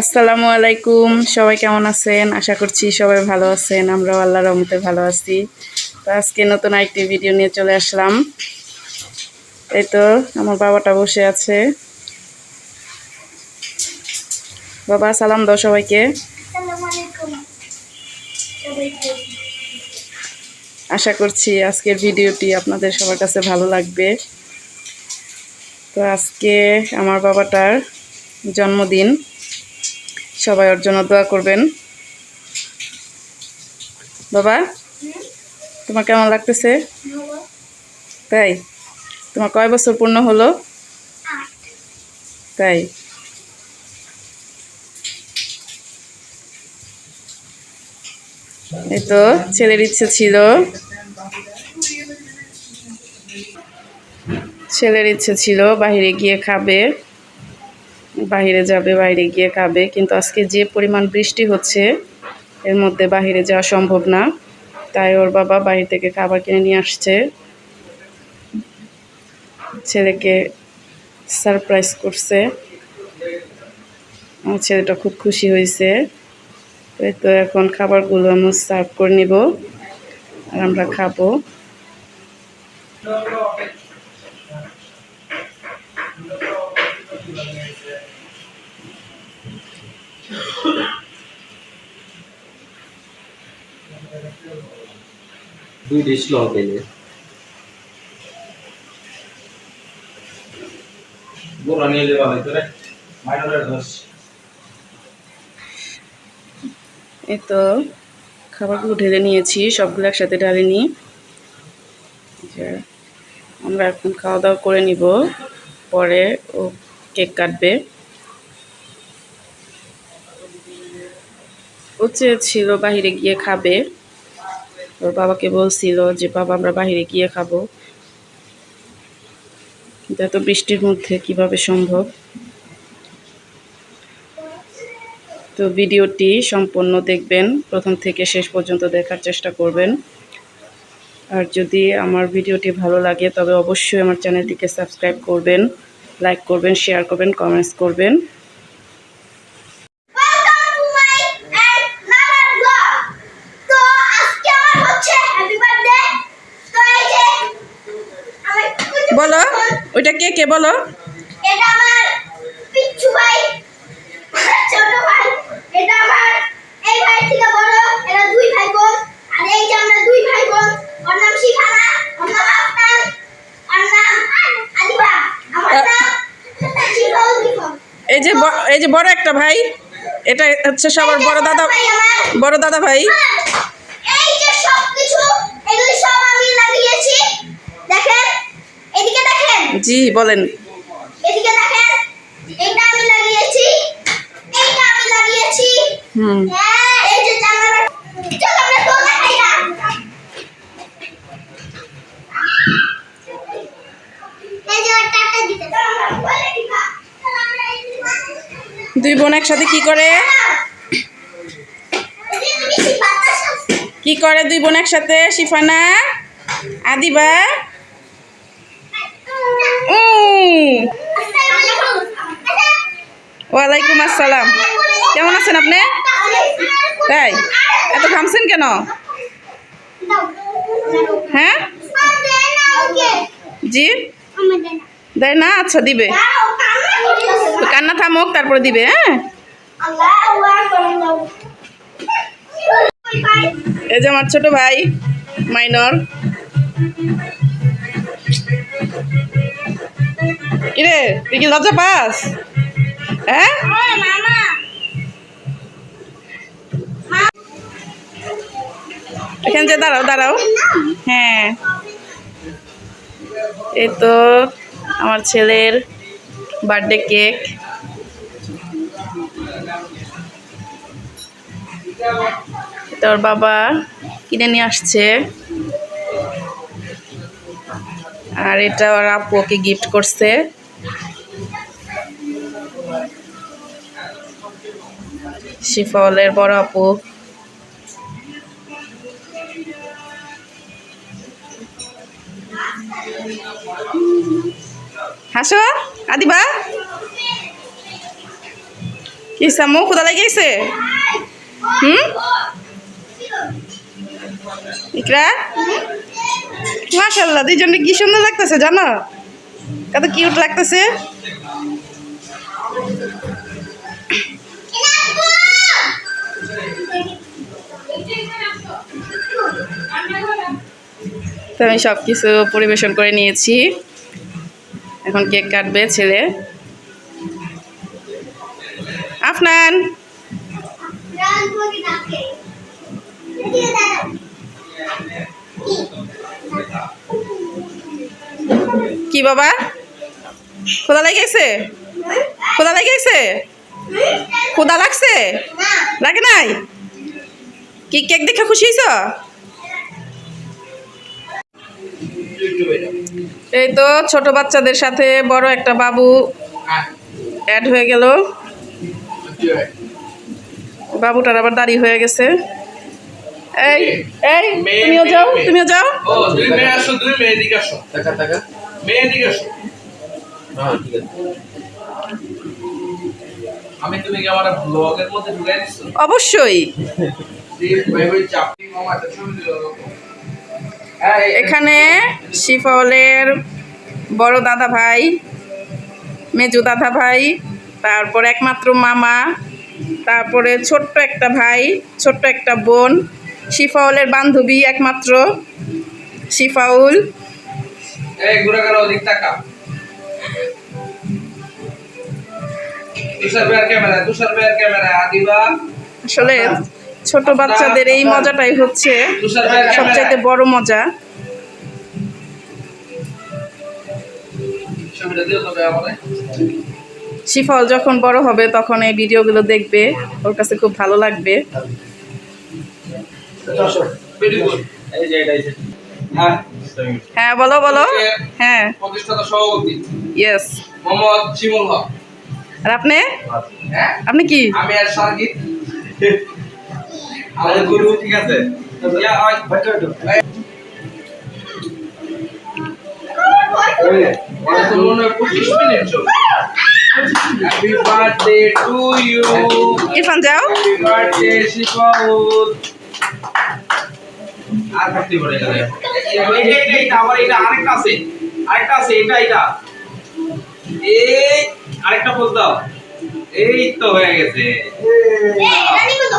আসসালামু আলাইকুম। সবাই কেমন আছেন? আশা করছি সবাই ভালো আছেন। আমরাও আল্লাহ রহমতে ভালো আছি। তো আজকে নতুন আরেকটি ভিডিও নিয়ে চলে আসলাম। এই তো আমার বাবাটা বসে আছে। বাবা সালাম দাও সবাইকে। আশা করছি আজকের ভিডিওটি আপনাদের সবার কাছে ভালো লাগবে। তো আজকে আমার বাবাটার জন্মদিন। সবাই ওর জন্য দোয়া করবেন। বাবা, তোমার কেমন লাগতেছে? তাই? তোমার কয় বছর পূর্ণ হলো? তাই? এই তো ছেলের ইচ্ছে ছিল। ছেলের ইচ্ছে ছিল বাইরে গিয়ে খাবে। বাইরে যাবে, বাইরে গিয়ে খাবে। কিন্তু আজকে যে পরিমাণ বৃষ্টি হচ্ছে, এর মধ্যে বাইরে যাওয়া সম্ভব না। তাই ওর বাবা বাইরে থেকে খাবার কিনে নিয়ে আসছে। ছেলেকে সারপ্রাইজ করছে। আমার ছেলেটা খুব খুশি হয়েছে। তো এখন খাবারগুলো আমি সার্ভ করে নিব। আর আমরা খাব। দুই ডিশ লো পেলে গোরা নিয়ে যাওয়া হয়তো রে মাইনরের দোষ এই তো খাবারগুলো ঢেলে নিয়েছি, সবগুলো একসাথে ঢালিনি। যে, আমরা এখন খাওয়া দাওয়া করে নিব, পরে ও কেক কাটবে। ও চেয়েছিল বাহিরে গিয়ে খাবে। ওর বাবাকে বলছিল যে, বাবা, আমরা বাহিরে গিয়ে খাব। কিন্তু এত বৃষ্টির মধ্যে কীভাবে সম্ভব? তো ভিডিওটি সম্পূর্ণ দেখবেন, প্রথম থেকে শেষ পর্যন্ত দেখার চেষ্টা করবেন। আর যদি আমার ভিডিওটি ভালো লাগে, তবে অবশ্যই আমার চ্যানেলটিকে সাবস্ক্রাইব করবেন, লাইক করবেন, শেয়ার করবেন, কমেন্টস করবেন Welcome to my and Nana's vlog. তো আজকে আমার হচ্ছে হ্যাপি বার্থডে তো এই যে আমার কুচু বলো ওইটা কে বলো? এটা আমার পিচ্ছু ভাই ছোট ভাই। এটা আমার এই ভাই থেকে বড় এরা দুই ভাই বোন। আর এই যে আমরা দুই ভাই বোন ওর নাম শিখানা ওর নাম আফতার আর নাম আদিবা। আমার নাম এই যে এই যে বড় একটা ভাই এটা হচ্ছে সবার বড় দাদা বড় দাদা ভাই এই যে সবকিছু এগুলি সব আমি লাগিয়েছি দেখেন এদিকে দেখেন জি বলেন। এদিকে দেখেন এটা আমি লাগিয়েছি এইটা আমি লাগিয়েছি। হুম। হ্যাঁ এই যে জানালা চল আমরা তো দেখাই না। এই যে টাটা দিতে চল আমরা বলে দিবা চল আমরা এই যে দুই বোন একসাথে কি করে? কি করে দুই বোন একসাথে শিফানা? আদিবা? ওয়ালাইকুম আসসালাম। কেমন আছেন আপনি? তাই এত ঘামছেন কেন? হ্যাঁ? জি? দেয় না আচ্ছা দিবে। কান্না থামুক, তারপরে দিবে হ্যাঁ? এই যে আমার ছোট ভাই, মাইনর। কিরে তুই কি লজ্জা পাস? হ্যাঁ? এখানে যে দাঁড়াও দাঁড়াও। হ্যাঁ। এই তো আমার ছেলের বার্থডে কেক তোর বাবা কিনে নিয়ে আসছে। আর এটা ওর আপু ওকে গিফট করছে। শিফলের বড় আপু। হাসো, আদিবা। কি সামু খোদা গেছে? হুম? ইকরা? মাশাল্লাহ দুইজনে কি সুন্দর লাগতেছে, জানো? কত কিউট লাগতেছে। তো আমি সব কিছু পরিবেশন করে নিয়েছি। এখন কেক কাটবে ছেলে। আফনান! কি বাবা? খোদা লেগেছে? খোদা লেগেছে? খোদা লাগছে? লাগে নাই? কি কেক দেখে খুশি হয়েছ এই তো ছোট বাচ্চাদের সাথে বড় একটা বাবু অ্যাড হয়ে গেল। বাবুটার আবার দাঁড়িয়ে হয়ে গেছে। এই এই তুমিও যাও তুমিও যাও। দুই মেয়ে আসো দুই মেয়ে এদিকে আসো। টাকা টাকা। মেয়ে এদিকে আসো। হ্যাঁ ঠিক আছে। আমি তুমি কি আমার ব্লগের মধ্যে ঢুকাই অবশ্যই। ভাই ভাই চাপটি মামা এখানে শিফলের বড় দাদা ভাই মেজু দাদা ভাই তারপর একমাত্র মামা তারপরে ছোট্ট একটা ভাই ছোট্ট একটা বোন শিফাউলের বান্ধবী একমাত্র শিফাউল। আসলে ছোট বাচ্চাদের এই মজাটাই হচ্ছে সবচাইতে বড় মজা। শিফল যখন বড় হবে তখন এই ভিডিওগুলো দেখবে ওর কাছে খুব ভালো লাগবে। হ্যাঁ বলো বলো। হ্যাঁ। ইয়েস মোহাম্মদ শিমুল হক আর আপনি? হ্যাঁ। আপনি কি? আমি আর আমাদের গুরু ঠিক আছে। ইয়া হয় মনে হয় মিনিট চলবে ইরফান যাও আর থাকতে পারে এখানে এটা এটা এটা আবার এটা আরেকটা আছে। আরেকটা আছে এটা এটা। এই আরেকটা পোজ দাও। এই তো হয়ে গেছে। এই তো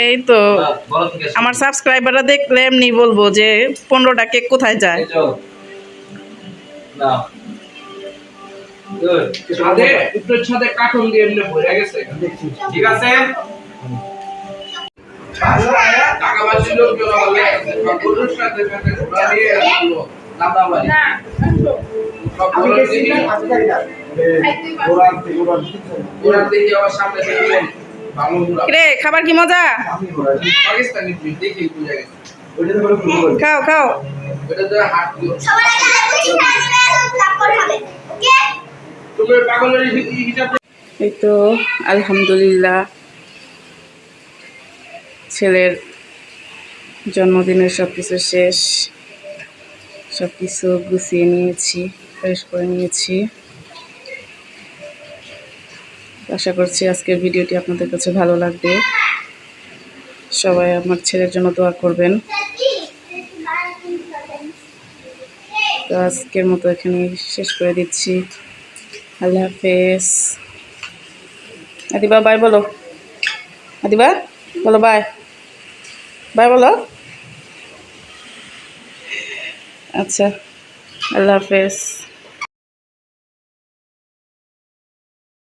এই তো আমার সাবস্ক্রাইবাররা দেখলে এমনি বলব যে পনেরোটা কেক কোথায় যায়? ঠিক আছে? টাকা রে খাবার কি মজা? খাও খাও। এই তো, আলহামদুলিল্লাহ। ছেলের জন্মদিনের সব কিছু শেষ। সব কিছু গুছিয়ে নিয়েছি, ফ্রেশ করে নিয়েছি। আশা করছি আজকের ভিডিওটি আপনাদের কাছে ভালো লাগবে। সবাই আমার ছেলের জন্য দোয়া করবেন। তো আজকের মতো এখানে শেষ করে দিচ্ছি। আল্লাহ হাফেজ। আদিবা বাই বলো। আদিবা, বলো বাই বাই বলো। আচ্ছা আল্লাহ হাফেজ।